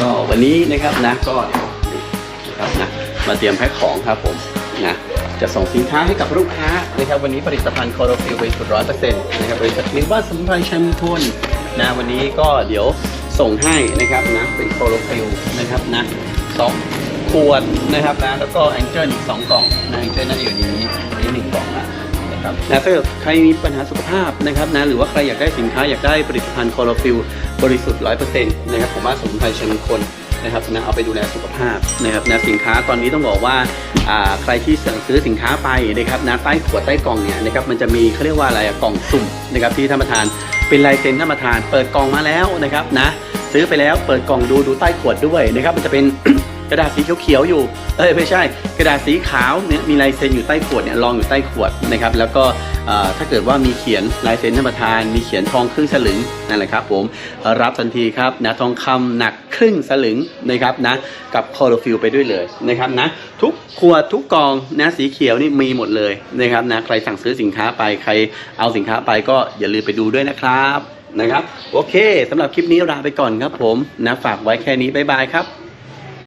ก็วันนี้นะครับนะก็นะครับนะมาเตรียมแพ็คของครับผมนะจะส่งสินค้าให้กับลูกค้านะครับวันนี้ผลิตภัณฑ์คอร์ฟิลบริสุทธิ์ร้อยเปอร์เซ็นต์นะครับบริษัทนิวบ้านสมุนไพรชัยมงคลนะวันนี้ก็เดี๋ยวส่งให้นะครับนะเป็นคอร์ฟิลนะครับนะสองขวดนะครับนะแล้วก็แองเจิลอีกสองกล่องนะแองเจิลน่าจะอยู่ในนี้อันนี้หนึ่งกล่อง ครับนะถ้าเกิดใครมีปัญหาสุขภาพนะครับนะหรือว่าใครอยากได้สินค้าอยากได้ผลิตภัณฑ์คอร์ฟิลบริสุทธิ์ร้อยเปอร์เซ็นต์นะครับผมว่าสมุนไพรชิงคนนะครับนะเอาไปดูแลสุขภาพนะครับนะสินค้าตอนนี้ต้องบอกว่าใครที่สั่งซื้อสินค้าไปนะครับนะใต้ขวดใต้กล่องเนี่ยนะครับมันจะมีเขาเรียกว่าอะไรกล่องสุ่มนะครับที่ท่านประธานเป็นลายเซ็นท่านประธาน เปิดกล่องมาแล้วนะครับนะซื้อไปแล้วเปิดกล่องดูดูใต้ขวดด้วยนะครับมันจะเป็น กระดาษสีเขียวๆอยู่เอ้ยไม่ใช่ กระดาษสีขาวเนี่ยมีลายเซ็นอยู่ใต้ขวดเนี่ยรองอยู่ใต้ขวดนะครับแล้วก็ถ้าเกิดว่ามีเขียนลายเซ็นท่านประธาน มีเขียนทองครึ่งสลึงนั่นแหละครับผมรับทันทีครับนะทองคำหนักครึ่งสลึงนะครับนะกับคอร์ฟิลไปด้วยเลยนะครับนะทุกขวดทุกกองนะสีเขียวนี่มีหมดเลยนะครับนะใครสั่งซื้อสินค้าไปใครเอาสินค้าไปก็อย่าลืมไปดูด้วยนะครับนะครับ โอเคสำหรับคลิปนี้ลาไปก่อนครับผมนะฝากไว้แค่นี้บ๊ายบายครับ